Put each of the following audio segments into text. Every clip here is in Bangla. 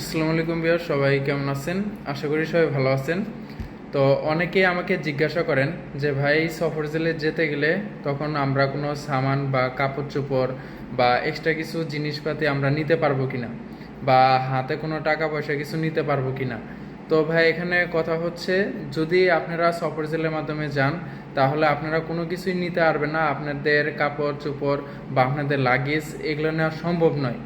আসসালামু আলাইকুম বিয়ার সবাই কেমন আছেন? আশা করি সবাই ভালো আছেন। তো অনেকেই আমাকে জিজ্ঞাসা করেন যে, ভাই, সফর জেলে যেতে গেলে তখন আমরা কোনো সামান বা কাপড় চোপড় বা এক্সট্রা কিছু জিনিসপাতি আমরা নিতে পারব কিনা? বা হাতে কোনো টাকা পয়সা কিছু নিতে পারব কিনা? তো ভাই, এখানে কথা হচ্ছে, যদি আপনারা সফর জেলের মাধ্যমে যান, তাহলে আপনারা কোনো কিছুই নিতে পারবেন না। আপনাদের কাপড় চোপড় বা আপনাদের লাগেজ এগুলো নেওয়া সম্ভব নয়।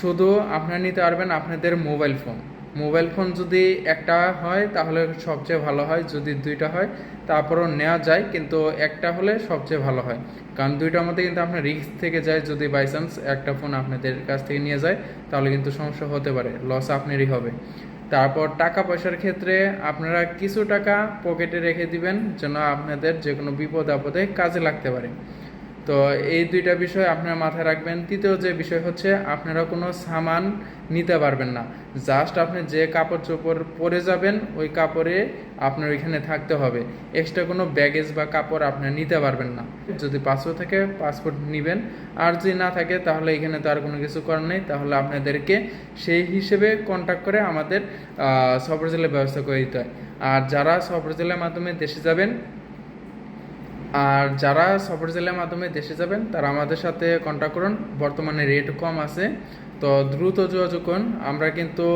শুধু আপনারা নিতে পারবেন আপনাদের মোবাইল ফোন মোবাইল ফোন যদি একটা হয়, তাহলে সবচেয়ে ভালো হয়, যদি দুইটা হয়, তারপরও নেওয়া যায়, কিন্তু একটা হলে সবচেয়ে ভালো হয়। কারণ দুইটার মধ্যে কিন্তু আপনার রিস্ক থেকে যায়, যদি বাই চান্স একটা ফোন আপনাদের কাছ থেকে নিয়ে যায়, তাহলে কিন্তু সমস্যা হতে পারে লস আপনারই হবে। তারপর টাকা পয়সার ক্ষেত্রে আপনারা কিছু টাকা পকেটে রেখে দিবেন, যেন আপনাদের যে কোনো বিপদ আপদে কাজে লাগতে পারে। তো এই দুইটা বিষয় আপনারা মাথায় রাখবেন। তৃতীয় যে বিষয় হচ্ছে, আপনারা কোনো সামান নিতে পারবেন না। জাস্ট আপনি যে কাপড় চোপড় পরে যাবেন, ওই কাপড়ে আপনার ওইখানে থাকতে হবে। এক্সট্রা কোনো ব্যাগেজ বা কাপড় আপনার নিতে পারবেন না। যদি পাসপোর্ট থাকে পাসপোর্ট নেবেন। আর যদি না থাকে, তাহলে এখানে তো আর কোনো কিছু করার নেই। তাহলে আপনাদেরকে সেই হিসেবে কন্ট্যাক্ট করে আমাদের সফর জেলের ব্যবস্থা করে দিতে হয়। আর যারা সফর জেলের মাধ্যমে দেশে যাবেন আর যারা সফর জেলার মাধ্যমে দেশে যাবেন, তারা আমাদের সাথে কন্ট্যাক্ট করুন। বর্তমানে রেট কম আছে, তো দ্রুত যোগাযোগ করুন। আমরা কিন্তু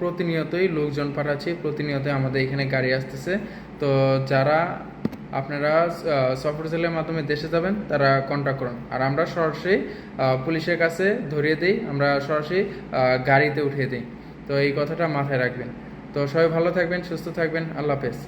প্রতিনিয়তই লোকজন পাঠাচ্ছি, প্রতিনিয়তই আমাদের এখানে গাড়ি আসতেছে। তো যারা আপনারা সফর জেলার মাধ্যমে দেশে যাবেন, তারা কন্ট্যাক্ট করুন। আর আমরা সরাসরি পুলিশের কাছে ধরিয়ে দিই, আমরা সরাসরি গাড়িতে উঠিয়ে দিই। তো এই কথাটা মাথায় রাখবেন। তো সবাই ভালো থাকবেন, সুস্থ থাকবেন। আল্লাহ হাফেজ।